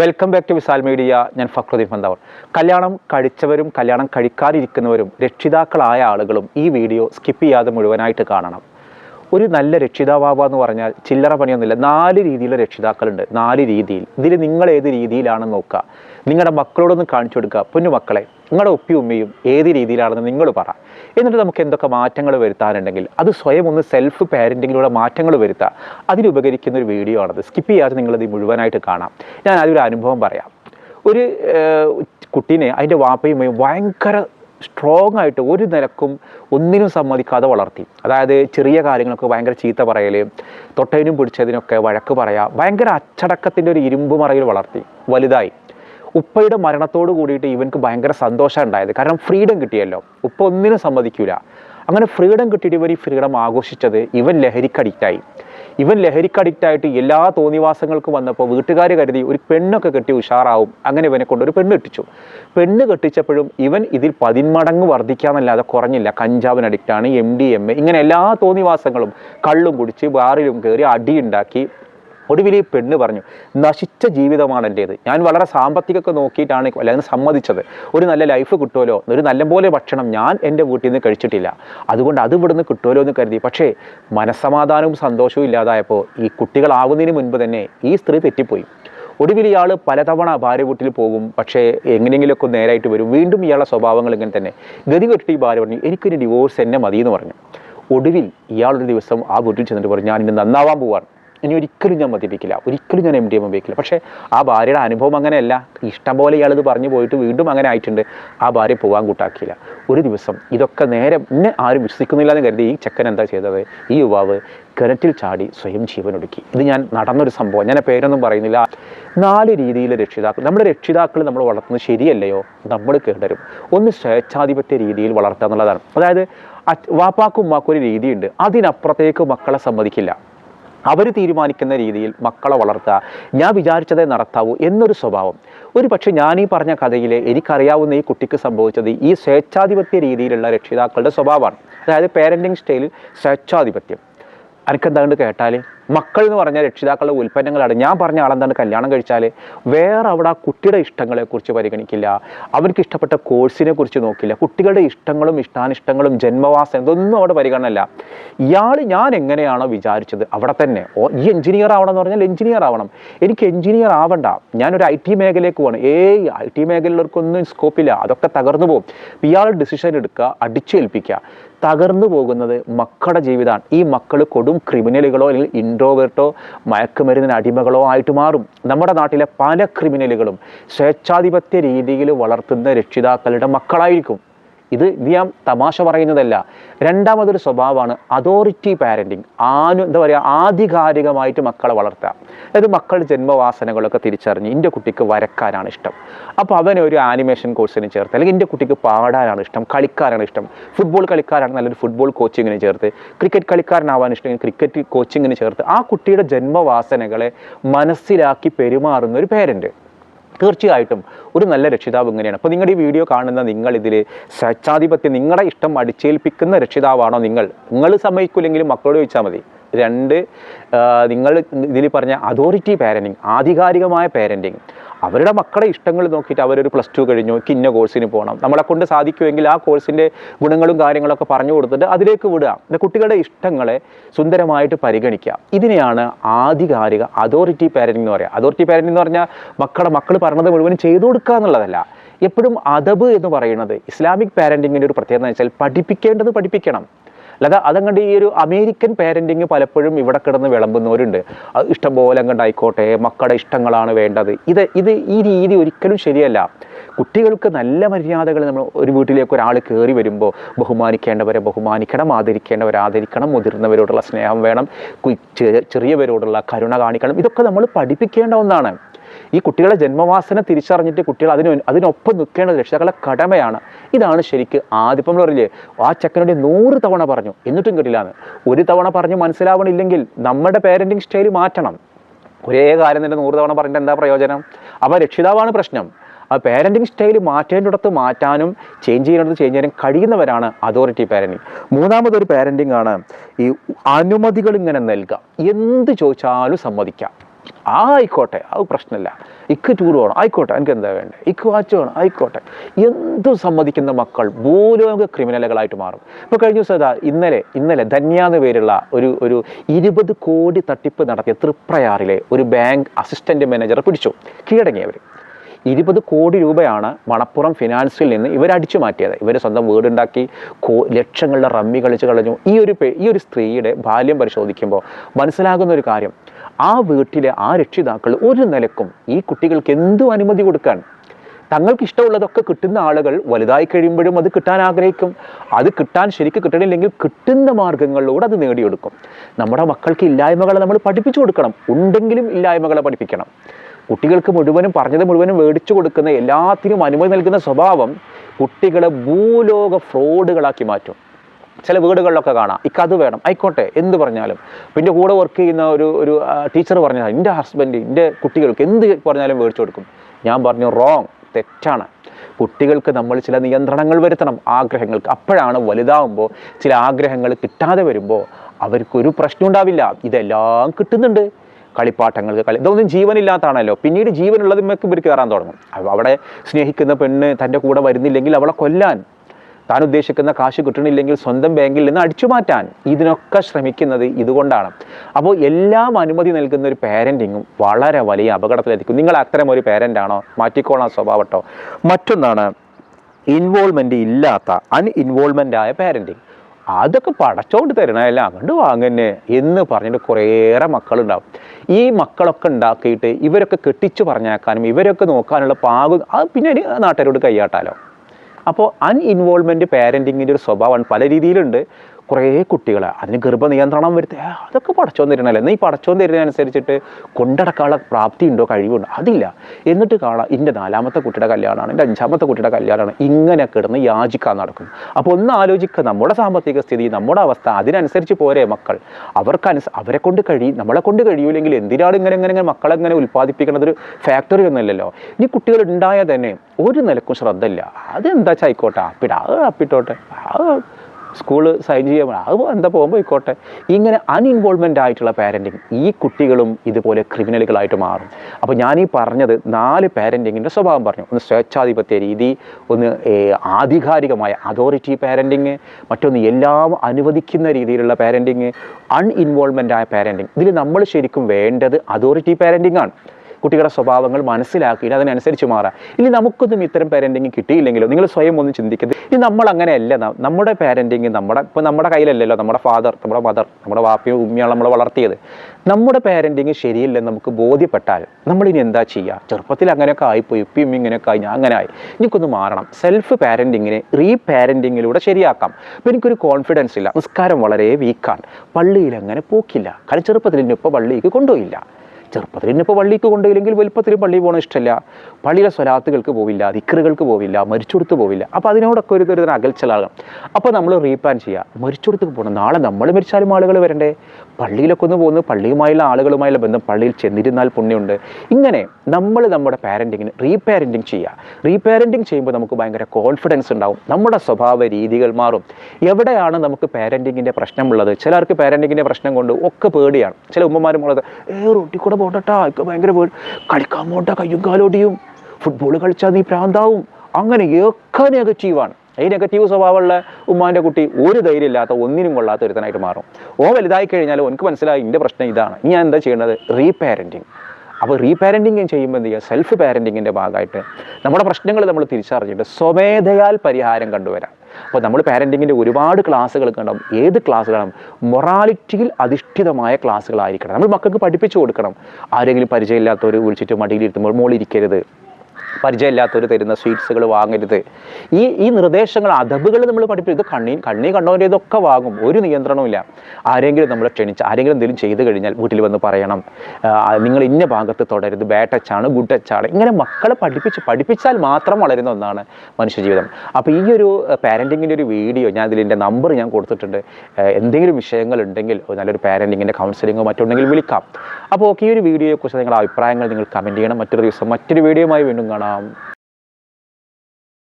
Welcome back to Vishal media ഞാൻ ഫക്രുദ്ദീൻ ഫന്താവർ കല്യാണം കഴിച്ചവരും കല്യാണം കഴിക്കാതിരിക്കുന്നവരും രക്ഷിതാക്കളായ ആളുകളും ഈ വീഡിയോ സ്കിപ്പ് ചെയ്യാതെ മുഴുവനായിട്ട് കാണണം. ഒരു നല്ല രക്ഷിതാവാവുക എന്ന് പറഞ്ഞാൽ ചില്ലറ പണിയൊന്നുമില്ല. നാല് രീതിയിലുള്ള രക്ഷിതാക്കളുണ്ട്. നാല് രീതിയിൽ. ഇതിൽ നിങ്ങൾ ഏത് രീതിയിലാണ് നോക്കുക? നിങ്ങളുടെ മക്കളോടൊന്ന് കാണിച്ചു കൊടുക്കുക. പൊന്നു മക്കളെ നിങ്ങളുടെ ഉപ്പയും ഉമ്മയും ഏത് രീതിയിലാണെന്ന് നിങ്ങൾ പറ. എന്നിട്ട് നമുക്ക് എന്തൊക്കെ മാറ്റങ്ങൾ വരുത്താനുണ്ടെങ്കിൽ അത് സ്വയം ഒന്ന് സെൽഫ് പാരന്റിങ്ങിലൂടെ മാറ്റങ്ങൾ വരുത്തുക അതിനുപകരിക്കുന്ന ഒരു വീഡിയോ ആണത്. സ്കിപ്പ് ചെയ്യാതെ നിങ്ങളത് മുഴുവനായിട്ട് കാണാം. ഞാൻ അതിലൊരു അനുഭവം പറയാം. ഒരു കുട്ടീനെ അതിന്റെ വാപ്പയും ഉമ്മയും ഭയങ്കര സ്ട്രോങ് ആയിട്ട് ഒരു നിലക്കും ഒന്നിനും സമ്മതിക്കാതെ വളർത്തി. അതായത് ചെറിയ കാര്യങ്ങളൊക്കെ ഭയങ്കര ചീത്ത പറയൽ തൊട്ടതിനും പിടിച്ചതിനൊക്കെ വഴക്ക് പറയാ. ഭയങ്കര അച്ചടക്കത്തിന്റെ ഒരു ഇരുമ്പ് മറയിൽ വളർത്തി. വലുതായി. ഉപ്പയുടെ മരണത്തോട് കൂടിയിട്ട് ഇവൻക്ക് ഭയങ്കര സന്തോഷം ഉണ്ടായത്. കാരണം ഫ്രീഡം കിട്ടിയല്ലോ. ഉപ്പ ഒന്നിനും സമ്മതിക്കില്ല അങ്ങനെ ഫ്രീഡം കിട്ടിയിട്ട് ഇവർ ഈ ഫ്രീഡം ആഘോഷിച്ചത് ഇവൻ ലഹരിക്ക് അഡിക്റ്റായി ഇവൻ ലഹരിക്ക് അഡിക്റ്റായിട്ട് എല്ലാ തോന്നിവാസങ്ങൾക്കും വന്നപ്പോൾ വീട്ടുകാർ കരുതി ഒരു പെണ്ണൊക്കെ കെട്ടി ഉഷാറാവും. അങ്ങനെ ഇവനെ കൊണ്ട് ഒരു പെണ്ണ് കെട്ടിച്ചു. പെണ്ണ് കെട്ടിച്ചപ്പോഴും ഇവൻ ഇതിൽ പതിന്മടങ്ങ് വർദ്ധിക്കാമെന്നല്ലാതെ കുറഞ്ഞില്ല. കഞ്ചാവൻ അഡിക്റ്റാണ് എം ഡി എം എ ഇങ്ങനെ എല്ലാ തോന്നിവാസങ്ങളും കള്ളും കുടിച്ച് ബാറിലും കയറി അടിയുണ്ടാക്കി ഒടുവിൽ ഈ പെണ്ണ് പറഞ്ഞു നശിച്ച ജീവിതമാണ് എന്റേത് ഞാൻ വളരെ സാമ്പത്തികമൊക്കെ നോക്കിയിട്ടാണ് അല്ലെങ്കിൽ സമ്മതിച്ചത്. ഒരു നല്ല ലൈഫ് കിട്ടുമല്ലോ? ഒരു നല്ല പോലെ ഭക്ഷണം ഞാൻ എന്റെ വീട്ടിൽ നിന്ന് കഴിച്ചിട്ടില്ല. അതുകൊണ്ട് അത് ഇവിടുന്ന് കിട്ടുമല്ലോ എന്ന് കരുതി. പക്ഷേ മനസ്സമാധാനവും സന്തോഷവും ഇല്ലാതായപ്പോൾ ഈ കുട്ടികളാവുന്നതിന് മുൻപ് തന്നെ ഈ സ്ത്രീ തെറ്റിപ്പോയി. ഒടുവിൽ ഇയാൾ പലതവണ ഭാര്യ വീട്ടിൽ പോകും. പക്ഷേ എങ്ങനെയെങ്കിലുമൊക്കെ നേരായിട്ട് വരും. വീണ്ടും ഇയാളുടെ സ്വഭാവങ്ങൾ ഇങ്ങനെ തന്നെ. ഗതി കെട്ടി ഭാര്യ പറഞ്ഞു എനിക്കൊരു ഡിവോഴ്സ് എന്നെ മതി എന്ന് പറഞ്ഞു. ഒടുവിൽ ഇയാളൊരു ദിവസം ആ വീട്ടിൽ ചെന്നിട്ട് പറഞ്ഞു ഞാൻ ഇന്ന് നന്നാവാൻ പോവാണ്. ഇനി ഒരിക്കലും ഞാൻ മദ്യപിക്കില്ല. ഒരിക്കലും ഞാൻ എം ഡി എം ഉപയോഗിക്കില്ല. പക്ഷേ ആ ഭാര്യയുടെ അനുഭവം അങ്ങനെയല്ല. ഇഷ്ടം പോലെ ഇയാളിത് പറഞ്ഞു പോയിട്ട് വീണ്ടും അങ്ങനെ ആയിട്ടുണ്ട്. ആ ഭാര്യ പോകാൻ കൂട്ടാക്കിയില്ല. ഒരു ദിവസം ഇതൊക്കെ നേരെ ഇന്നെ ആരും വിശ്വസിക്കുന്നില്ല എന്ന് കരുതി ഈ ചെക്കൻ എന്താ ചെയ്തത്? ഈ യുവാവ് കിണറ്റിൽ ചാടി സ്വയം ജീവൻ ഒടുക്കി ഇത് ഞാൻ നടന്നൊരു സംഭവം. ഞാൻ പേരൊന്നും പറയുന്നില്ല. നാല് രീതിയിലെ രക്ഷിതാക്കൾ. നമ്മുടെ രക്ഷിതാക്കൾ നമ്മൾ വളർത്തുന്നത് ശരിയല്ലയോ? നമ്മൾ കേടരും. ഒന്ന് സ്വേച്ഛാധിപത്യ രീതിയിൽ വളർത്തുക എന്നുള്ളതാണ്. അതായത് വാപ്പാക്കും ഉമ്മാക്കും ഒരു രീതിയുണ്ട്. അതിനപ്പുറത്തേക്ക് മക്കളെ സമ്മതിക്കില്ല. അവർ തീരുമാനിക്കുന്ന രീതിയിൽ മക്കളെ വളർത്തുക. ഞാൻ വിചാരിച്ചതേ നടത്താവൂ എന്നൊരു സ്വഭാവം. ഒരു പക്ഷേ ഞാൻ ഈ പറഞ്ഞ കഥയിൽ എനിക്കറിയാവുന്ന ഈ കുട്ടിക്ക് സംഭവിച്ചത് ഈ സ്വേച്ഛാധിപത്യ രീതിയിലുള്ള രക്ഷിതാക്കളുടെ സ്വഭാവമാണ്. അതായത് പേരന്റിങ് സ്റ്റൈലിൽ സ്വേച്ഛാധിപത്യം. എനിക്കെന്താണ്ട് കേട്ടാൽ മക്കൾ എന്ന് പറഞ്ഞാൽ രക്ഷിതാക്കളുടെ ഉൽപ്പന്നങ്ങളാണ്. ഞാൻ പറഞ്ഞ ആളെന്താണ് കല്യാണം കഴിച്ചാൽ വേറെ അവിടെ ആ കുട്ടിയുടെ ഇഷ്ടങ്ങളെക്കുറിച്ച് പരിഗണിക്കില്ല. അവർക്ക് ഇഷ്ടപ്പെട്ട കോഴ്സിനെ കുറിച്ച് നോക്കില്ല. കുട്ടികളുടെ ഇഷ്ടങ്ങളും ഇഷ്ടാനിഷ്ടങ്ങളും ജന്മവാസം ഇതൊന്നും അവിടെ പരിഗണനല്ല ഇയാൾ ഞാൻ എങ്ങനെയാണോ വിചാരിച്ചത് അവിടെ തന്നെ. ഓ ഈ എഞ്ചിനീയർ ആവണം എന്ന് പറഞ്ഞാൽ എഞ്ചിനീയർ ആവണം. എനിക്ക് എഞ്ചിനീയർ ആവണ്ട. ഞാനൊരു ഐ ടി മേഖലയിലേക്ക് പോകണം ഏയ് ഐ ടി മേഖലയിലവർക്കൊന്നും സ്കോപ്പില്ല അതൊക്കെ തകർന്നു പോകും. ഇയാൾ ഡിസിഷൻ എടുക്കുക അടിച്ചേൽപ്പിക്കുക. തകർന്നു പോകുന്നത് മക്കളുടെ ജീവിതമാണ്. ഈ മക്കൾ കൊടും ക്രിമിനലുകളോ അല്ലെങ്കിൽ ഇൻട്രോവേർട്ടോ മയക്കുമരുന്നിന് അടിമകളോ ആയിട്ട് മാറും. നമ്മുടെ നാട്ടിലെ പല ക്രിമിനലുകളും സ്വേച്ഛാധിപത്യ രീതിയിൽ വളർത്തുന്ന രക്ഷിതാക്കളുടെ മക്കളായിരിക്കും. ഇത് ഇത് ഞാൻ തമാശ പറയുന്നതല്ല. രണ്ടാമതൊരു സ്വഭാവമാണ് അതോറിറ്റി പാരന്റിങ് ആനു എന്താ പറയുക ആധികാരികമായിട്ട് മക്കളെ വളർത്തുക. അതായത് മക്കളുടെ ജന്മവാസനകളൊക്കെ തിരിച്ചറിഞ്ഞ് എന്റെ കുട്ടിക്ക് വരക്കാനാണ് ഇഷ്ടം. അപ്പോൾ അവനെ ഒരു ആനിമേഷൻ കോഴ്സിന് ചേർത്ത് അല്ലെങ്കിൽ എന്റെ കുട്ടിക്ക് പാടാനാണ് ഇഷ്ടം കളിക്കാനാണ് ഇഷ്ടം. ഫുട്ബോൾ കളിക്കാരാണ് നല്ലൊരു ഫുട്ബോൾ കോച്ചിങ്ങിന് ചേർത്ത് ക്രിക്കറ്റ് കളിക്കാരനാവാൻ ഇഷ്ടം ക്രിക്കറ്റ് കോച്ചിങ്ങിന് ചേർത്ത് ആ കുട്ടിയുടെ ജന്മവാസനകളെ മനസ്സിലാക്കി പെരുമാറുന്ന ഒരു പേരന്റ് തീർച്ചയായിട്ടും ഒരു നല്ല രക്ഷിതാവ് ഇങ്ങനെയാണ്. അപ്പോൾ നിങ്ങളുടെ ഈ വീഡിയോ കാണുന്ന നിങ്ങൾ ഇതിൽ സ്വേച്ഛാധിപത്യം നിങ്ങളുടെ ഇഷ്ടം അടിച്ചേൽപ്പിക്കുന്ന രക്ഷിതാവാണോ നിങ്ങൾ? നിങ്ങൾ സമ്മതിക്കില്ലെങ്കിലും മക്കളോട് ചോദിച്ചാൽ മതി. രണ്ട് നിങ്ങൾ ഇതിൽ പറഞ്ഞ അതോറിറ്റി പാരന്റിങ് ആധികാരികമായ പാരന്റിങ് അവരുടെ മക്കളെ ഇഷ്ടങ്ങൾ നോക്കിയിട്ട് അവരൊരു പ്ലസ് ടു കഴിഞ്ഞു കിന്ന കോഴ്സിന് പോകണം നമ്മളെ കൊണ്ട് സാധിക്കുമെങ്കിൽ ആ കോഴ്സിന്റെ ഗുണങ്ങളും കാര്യങ്ങളൊക്കെ പറഞ്ഞു കൊടുത്തിട്ട് അതിലേക്ക് വിടുക. കുട്ടികളുടെ ഇഷ്ടങ്ങളെ സുന്ദരമായിട്ട് പരിഗണിക്കുക. ഇതിനെയാണ് ആധികാരിക അതോറിറ്റി പാരന്റിംഗ് എന്ന് പറയുക. അതോറിറ്റി പാരന്റിംഗ് എന്ന് പറഞ്ഞാൽ മക്കളെ മക്കൾ പറഞ്ഞത് മുഴുവൻ ചെയ്തു കൊടുക്കുക എന്നുള്ളതല്ല. എപ്പോഴും അതബ് എന്ന് പറയുന്നത് ഇസ്ലാമിക് പാരന്റിങ്ങിന്റെ ഒരു പ്രത്യേകത എന്ന് വെച്ചാൽ പഠിപ്പിക്കേണ്ടത് പഠിപ്പിക്കണം. അല്ലാതെ അതങ്ങോട്ട് ഈ ഒരു അമേരിക്കൻ പേരന്റിങ് പലപ്പോഴും ഇവിടെ കിടന്ന് വിളമ്പുന്നവരുണ്ട്. അത് ഇഷ്ടം പോലെ അങ്ങോട്ട് ആയിക്കോട്ടെ മക്കളുടെ ഇഷ്ടങ്ങളാണ് വേണ്ടത്. ഇത് ഇത് ഈ രീതി ഒരിക്കലും ശരിയല്ല. കുട്ടികൾക്ക് നല്ല മര്യാദകൾ നമ്മൾ ഒരു വീട്ടിലേക്ക് ഒരാൾ കയറി വരുമ്പോൾ ബഹുമാനിക്കേണ്ടവരെ ബഹുമാനിക്കണം ആദരിക്കേണ്ടവരെ ആദരിക്കണം മുതിർന്നവരോടുള്ള സ്നേഹം വേണം ചെറിയവരോടുള്ള കരുണ കാണിക്കണം. ഇതൊക്കെ നമ്മൾ പഠിപ്പിക്കേണ്ട ഒന്നാണ്. ഈ കുട്ടികളെ ജന്മവാസന തിരിച്ചറിഞ്ഞിട്ട് കുട്ടികൾ അതിന് അതിനൊപ്പം നിൽക്കേണ്ടത് രക്ഷിതാക്കളുടെ കടമയാണ്. ഇതാണ് ശരിക്ക് ആദ്യം നമ്മൾ പറഞ്ഞില്ലേ? ആ ചെക്കനോട് നൂറ് തവണ പറഞ്ഞു. എന്നിട്ടും കിട്ടില്ലാന്ന്. ഒരു തവണ പറഞ്ഞു മനസ്സിലാവണില്ലെങ്കിൽ നമ്മുടെ പേരന്റിങ് സ്റ്റൈൽ മാറ്റണം. ഒരേ കാര്യം തന്നെ നൂറ് തവണ പറഞ്ഞിട്ട് എന്താ പ്രയോജനം? അപ്പോൾ രക്ഷിതാവാണ് പ്രശ്നം. ആ പാരന്റിങ് സ്റ്റൈൽ മാറ്റേണ്ടിടത്ത് മാറ്റാനും ചേഞ്ച് ചെയ്യേണ്ടത് ചേഞ്ച് ചെയ്യാനും കഴിയുന്നവരാണ് അതോറിറ്റി പാരന്റിങ് മൂന്നാമതൊരു പാരന്റിങ് ആണ് ഈ അനുമതികൾ ഇങ്ങനെ നൽകുക എന്ത് ചോദിച്ചാലും സമ്മതിക്കാം. ആ ആയിക്കോട്ടെ അത് പ്രശ്നമില്ല. ഇക്ക് ടൂർ പോകണം ആയിക്കോട്ടെ എനിക്ക് എന്താ വേണ്ടേ? ഇക്ക് വാച്ച് വേണം. ആയിക്കോട്ടെ. എന്തും സമ്മതിക്കുന്ന മക്കൾ ഭൂലോക ക്രിമിനലുകളായിട്ട് മാറും. ഇപ്പോൾ കഴിഞ്ഞ ദിവസം അതാ ഇന്നലെ ഇന്നലെ ധന്യാന്ന് പേരുള്ള ഒരു ഒരു ഇരുപത് കോടി തട്ടിപ്പ് നടത്തിയ തൃപ്രയാറിലെ ഒരു ബാങ്ക് അസിസ്റ്റന്റ് മാനേജറെ പിടിച്ചു. കീഴടങ്ങിയവർ ഇരുപത് കോടി രൂപയാണ് മണപ്പുറം ഫിനാൻസിൽ നിന്ന് ഇവർ അടിച്ചു മാറ്റിയത്. ഇവർ സ്വന്തം വീടുണ്ടാക്കി കോ ലക്ഷങ്ങളുടെ റമ്മി കളിച്ച് കളഞ്ഞു. ഈ ഒരു ഈ ഒരു സ്ത്രീയുടെ ബാല്യം പരിശോധിക്കുമ്പോൾ മനസ്സിലാകുന്ന ഒരു കാര്യം. ആ വീട്ടിലെ ആ രക്ഷിതാക്കൾ ഒരു നിലക്കും ഈ കുട്ടികൾക്ക് എന്തും അനുമതി കൊടുക്കാൻ. തങ്ങൾക്ക് ഇഷ്ടമുള്ളതൊക്കെ കിട്ടുന്ന ആളുകൾ വലുതായി കഴിയുമ്പോഴും അത് കിട്ടാൻ ആഗ്രഹിക്കും. അത് കിട്ടാൻ ശരിക്കും കിട്ടണില്ലെങ്കിൽ കിട്ടുന്ന മാർഗങ്ങളിലൂടെ അത് നേടിയെടുക്കും. നമ്മുടെ മക്കൾക്ക് ഇല്ലായ്മകളെ നമ്മൾ പഠിപ്പിച്ചു കൊടുക്കണം. ഉണ്ടെങ്കിലും ഇല്ലായ്മകളെ പഠിപ്പിക്കണം. കുട്ടികൾക്ക് മുഴുവനും പറഞ്ഞത് മുഴുവനും മേടിച്ചു കൊടുക്കുന്ന എല്ലാത്തിനും അനുമതി നൽകുന്ന സ്വഭാവം കുട്ടികളെ ഭൂലോക ഫ്രോഡുകളാക്കി മാറ്റും. ചില വീടുകളിലൊക്കെ കാണാം. ഇക്കത് വേണം. ആയിക്കോട്ടെ എന്ത് പറഞ്ഞാലും. പിന്നെ കൂടെ വർക്ക് ചെയ്യുന്ന ഒരു ഒരു ടീച്ചർ പറഞ്ഞാൽ എന്റെ ഹസ്ബൻഡ് എന്റെ കുട്ടികൾക്ക് എന്ത് പറഞ്ഞാലും മേടിച്ചു കൊടുക്കും. ഞാൻ പറഞ്ഞു റോങ് തെറ്റാണ്. കുട്ടികൾക്ക് നമ്മൾ ചില നിയന്ത്രണങ്ങൾ വരുത്തണം. ആഗ്രഹങ്ങൾക്ക്. അപ്പോഴാണ് വലുതാവുമ്പോൾ ചില ആഗ്രഹങ്ങൾ കിട്ടാതെ വരുമ്പോൾ അവർക്കൊരു പ്രശ്നം ഉണ്ടാവില്ല. ഇതെല്ലാം കിട്ടുന്നുണ്ട്. കളിപ്പാട്ടങ്ങൾക്ക് കളി ഇതൊന്നും ജീവനില്ലാത്തതാണല്ലോ. പിന്നീട് ജീവനുള്ളത് ഇവർക്ക് കയറാൻ തുടങ്ങും. അവിടെ സ്നേഹിക്കുന്ന പെണ്ണ് തന്റെ കൂടെ വരുന്നില്ലെങ്കിൽ അവളെ കൊല്ലാൻ താൻ ഉദ്ദേശിക്കുന്ന കാശ് കിട്ടണില്ലെങ്കിൽ സ്വന്തം ബാങ്കിൽ നിന്ന് അടിച്ചു മാറ്റാൻ ഇതിനൊക്കെ ശ്രമിക്കുന്നത് ഇതുകൊണ്ടാണ്. അപ്പോൾ എല്ലാം അനുമതി നൽകുന്ന ഒരു പാരന്റിങ്ങും വളരെ വലിയ അപകടത്തിലെത്തിക്കും നിങ്ങൾ അത്തരം ഒരു പാരന്റാണോ മാറ്റിക്കോളാം സ്വഭാവട്ടോ? മറ്റൊന്നാണ് ഇൻവോൾവ്മെന്റ് ഇല്ലാത്ത അൺ ഇൻവോൾവ്മെന്റ് ആയ പാരന്റിങ് അതൊക്കെ പടച്ചോണ്ട് തരണമല്ല അങ്ങോട്ട് വാങ്ങന്നെ എന്ന് പറഞ്ഞിട്ട് കുറേയേറെ മക്കളുണ്ടാവും. ഈ മക്കളൊക്കെ ഉണ്ടാക്കിയിട്ട് ഇവരൊക്കെ കെട്ടിച്ചു പറഞ്ഞേക്കാനും ഇവരൊക്കെ നോക്കാനുള്ള പാകം അത് പിന്നെ നാട്ടുകാരോട് കൈയാട്ടാലോ? അപ്പോൾ അൺ ഇൻവോൾവ്മെന്റ് പാരന്റിങ്ങിന്റെ ഒരു സ്വഭാവമാണ് പല രീതിയിലുണ്ട്. കുറേ കുട്ടികൾ അതിന് ഗർഭനിയന്ത്രണം വരുത്തി അതൊക്കെ പടച്ചോൻ തരണല്ലേ ഈ പടച്ചോൻ തരുന്നതനുസരിച്ചിട്ട് കൊണ്ടടക്കാനുള്ള പ്രാപ്തി ഉണ്ടോ കഴിവുണ്ടോ? അതില്ല. എന്നിട്ട് കാണാം എന്റെ നാലാമത്തെ കുട്ടിയുടെ കല്യാണമാണ് എന്റെ അഞ്ചാമത്തെ കുട്ടിയുടെ കല്യാണമാണ് ഇങ്ങനെ കിടന്ന് യാചിക്കാൻ നടക്കും അപ്പോൾ ഒന്ന് ആലോചിക്കുക നമ്മുടെ സാമ്പത്തിക സ്ഥിതി നമ്മുടെ അവസ്ഥ അതിനനുസരിച്ച് പോരെ മക്കൾ. അവർക്ക് അനുസ അവരെ കൊണ്ട് കഴിയും നമ്മളെ കൊണ്ട് കഴിയൂലെങ്കിൽ എന്തിനാണ് ഇങ്ങനെ ഇങ്ങനെ ഇങ്ങനെ മക്കളെ ഇങ്ങനെ ഉൽപ്പാദിപ്പിക്കുന്നത്? ഒരു ഫാക്ടറി ഒന്നുമില്ലല്ലോ ഇനി കുട്ടികൾ ഉണ്ടായാൽ തന്നെ ഒരു നിലക്കും ശ്രദ്ധയില്ല. അതെന്താ ആയിക്കോട്ടെ അപ്പിട അത് അപ്പിട്ടോട്ടെ സ്കൂൾ സൈൻ ചെയ്യാൻ അത് എന്താ പോകുമ്പോൾ ഇക്കോട്ടെ ഇങ്ങനെ അൺഇൻവോൾവ്മെന്റ് ആയിട്ടുള്ള പാരന്റിങ് ഈ കുട്ടികളും ഇതുപോലെ ക്രിമിനലുകളായിട്ട് മാറും. അപ്പോൾ ഞാൻ ഈ പറഞ്ഞത് നാല് പാരന്റിങ്ങിന്റെ സ്വഭാവം പറഞ്ഞു. ഒന്ന് സ്വേച്ഛാധിപത്യ രീതി ഒന്ന് ആധികാരികമായ അതോറിറ്റി പാരന്റിങ് മറ്റൊന്ന് എല്ലാം അനുവദിക്കുന്ന രീതിയിലുള്ള പാരന്റിങ് അൺഇൻവോൾവ്മെന്റ് ആയ പാരന്റിങ് ഇതിൽ നമ്മൾ ശരിക്കും വേണ്ടത് അതോറിറ്റി പാരന്റിങ് ആണ്. കുട്ടികളുടെ സ്വഭാവങ്ങൾ മനസ്സിലാക്കിയിട്ട് അതിനനുസരിച്ച് മാറാം. ഇനി നമുക്കൊന്നും ഇത്തരം പാരന്റിങ് കിട്ടിയില്ലെങ്കിലോ? നിങ്ങൾ സ്വയം ഒന്ന് ചിന്തിക്കുന്നത് ഇനി നമ്മൾ അങ്ങനെയല്ല. നമ്മുടെ പാരന്റിങ് നമ്മുടെ ഇപ്പോൾ നമ്മുടെ കയ്യിലല്ലല്ലോ നമ്മുടെ ഫാദർ നമ്മുടെ മദർ നമ്മുടെ വാപ്പയും ഉമ്മയാണ് നമ്മളെ വളർത്തിയത്. നമ്മുടെ പാരന്റിങ് ശരിയല്ലെന്ന് നമുക്ക് ബോധ്യപ്പെട്ടാൽ നമ്മളിനി എന്താ ചെയ്യുക ചെറുപ്പത്തിൽ അങ്ങനെയൊക്കെ ആയിപ്പോയി ഇപ്പം ഇമ്മ ഇങ്ങനെയൊക്കെ ആയി ഞാൻ അങ്ങനെ ആയി. എനിക്കൊന്ന് മാറണം. സെൽഫ് പാരന്റിങ്ങിനെ റീ പാരന്റിങ്ങിലൂടെ ശരിയാക്കാം. അപ്പോൾ എനിക്കൊരു കോൺഫിഡൻസ് ഇല്ല. നിസ്കാരം വളരെ വീക്കാണ് പള്ളിയിൽ അങ്ങനെ പോക്കില്ല. കാരണം ചെറുപ്പത്തിൽ ഇനി ഇപ്പോൾ പള്ളിക്ക് കൊണ്ടുപോയില്ല. ചെറുപ്പത്തിൽ. ഇന്നിപ്പോൾ പള്ളിക്ക് കൊണ്ടുപോയില്ലെങ്കിൽ വലുപ്പത്തിൽ പള്ളി പോകണ ഇഷ്ടമല്ല പള്ളിയിലെ സ്വലാത്തുകൾക്ക് പോവില്ല ദിക്കറുകൾക്ക് പോവില്ല മരിച്ചുകൊടുത്ത് പോവില്ല. അപ്പോൾ അതിനോടൊക്കെ ഒരു തരത്തിൽ അകൽച്ചലാകാം അപ്പോൾ നമ്മൾ റീപ്ലാൻ ചെയ്യുക മരിച്ചുകൊടുത്ത് പോകണം നാളെ നമ്മൾ മരിച്ചാലും ആളുകൾ വരണ്ടേ? പള്ളിയിലൊക്കെ ഒന്ന് പോകുന്നത് പള്ളിയുമായുള്ള ആളുകളുമായുള്ള ബന്ധം പള്ളിയിൽ ചെന്നിരുന്നാൽ പുണ്യമുണ്ട്. ഇങ്ങനെ നമ്മൾ നമ്മുടെ പാരന്റിങ്ങിന് റീപാരന്റിങ് ചെയ്യുക റീപാരന്റിങ് ചെയ്യുമ്പോൾ നമുക്ക് ഭയങ്കര കോൺഫിഡൻസ് ഉണ്ടാവും. നമ്മുടെ സ്വഭാവ രീതികൾ മാറും. എവിടെയാണ് നമുക്ക് പാരന്റിങ്ങിന്റെ പ്രശ്നമുള്ളത്? ചിലർക്ക് പാരന്റിങ്ങിന്റെ പ്രശ്നം കൊണ്ട് ഒക്കെ പേടിയാണ്. ചില ഉമ്മമാരും ഉള്ളത് ഏ റൊട്ടി കൂടെ പോട്ടട്ടാ. ഇപ്പൊ ഭയങ്കര കളിക്കാൻ പോട്ട കയ്യും കാലോടിയും ഫുട്ബോൾ കളിച്ചാൽ നീ പ്രാന്താവും. അങ്ങനെ ഒക്കെ നെഗറ്റീവാണ് ഈ നെഗറ്റീവ് സ്വഭാവമുള്ള ഉമ്മാന്റെ കുട്ടി ഒരു ധൈര്യം ഇല്ലാത്ത ഒന്നിനും കൊള്ളാത്ത ഒരുത്തനായിട്ട് മാറും. ഓ വലുതായി കഴിഞ്ഞാൽ എനിക്ക് മനസ്സിലായി എന്റെ പ്രശ്നം ഇതാണ്. ഇനി ഞാൻ എന്താ ചെയ്യേണ്ടത് റീപാരന്റിങ് അപ്പോൾ റീപാരന്റിങ് ചെയ്യുമ്പോൾ എന്ത് ചെയ്യുക? സെൽഫ് പാരന്റിങ്ങിന്റെ ഭാഗമായിട്ട് നമ്മുടെ പ്രശ്നങ്ങൾ നമ്മൾ തിരിച്ചറിഞ്ഞിട്ട് സ്വമേധയാൽ പരിഹാരം കണ്ടുവരാം. അപ്പോൾ നമ്മൾ പാരന്റിങ്ങിന്റെ ഒരുപാട് ക്ലാസ്സുകൾ ഉണ്ടാവും. ഏത് ക്ലാസ്സുകളാണ് മൊറാലിറ്റിയിൽ അധിഷ്ഠിതമായ ക്ലാസ്സുകളായിരിക്കണം നമ്മൾ മക്കൾക്ക് പഠിപ്പിച്ചു കൊടുക്കണം. ആരെങ്കിലും പരിചയമില്ലാത്തവർ വിളിച്ചിട്ട് മടിയിലിരുത്തുമ്പോൾ മോളിരിക്കരുത്. പരിചയമില്ലാത്തവർ തരുന്ന സ്വീറ്റ്സുകൾ വാങ്ങരുത്. ഈ ഈ നിർദ്ദേശങ്ങൾ അതബുകൾ നമ്മൾ പഠിപ്പിക്കും. ഇത് കണ്ണി കണ്ണി കണ്ടവന്റെ ഇതൊക്കെ വാങ്ങും. ഒരു നിയന്ത്രണവുമില്ല. ആരെങ്കിലും നമ്മളെ ക്ഷണിച്ച് ആരെങ്കിലും എന്തെങ്കിലും ചെയ്തു കഴിഞ്ഞാൽ വീട്ടിൽ വന്ന് പറയണം. നിങ്ങൾ ഇന്ന ഭാഗത്ത് തുടരുത്. ബാഡ് ടച്ചാണ് ഗുഡ് ടച്ചാണ് ഇങ്ങനെ മക്കളെ പഠിപ്പിച്ച് പഠിപ്പിച്ചാൽ മാത്രം വളരുന്ന ഒന്നാണ് മനുഷ്യജീവിതം. അപ്പോൾ ഈ ഒരു പാരന്റിങ്ങിന്റെ ഒരു വീഡിയോ ഞാൻ ഇതിൽ നമ്പർ ഞാൻ കൊടുത്തിട്ടുണ്ട്. എന്തെങ്കിലും വിഷയങ്ങൾ ഉണ്ടെങ്കിൽ നല്ലൊരു പാരന്റിങ്ങിന്റെ കൗൺസിലിങ്ങോ മറ്റുണ്ടെങ്കിൽ വിളിക്കാം. അപ്പോൾ ഈ ഒരു വീഡിയോയെക്കുറിച്ച് നിങ്ങളുടെ അഭിപ്രായങ്ങൾ നിങ്ങൾ കമന്റ് ചെയ്യണം. മറ്റൊരു ദിവസം മറ്റൊരു വീഡിയോയുമായി വീണ്ടും കാണാം. ஆனால்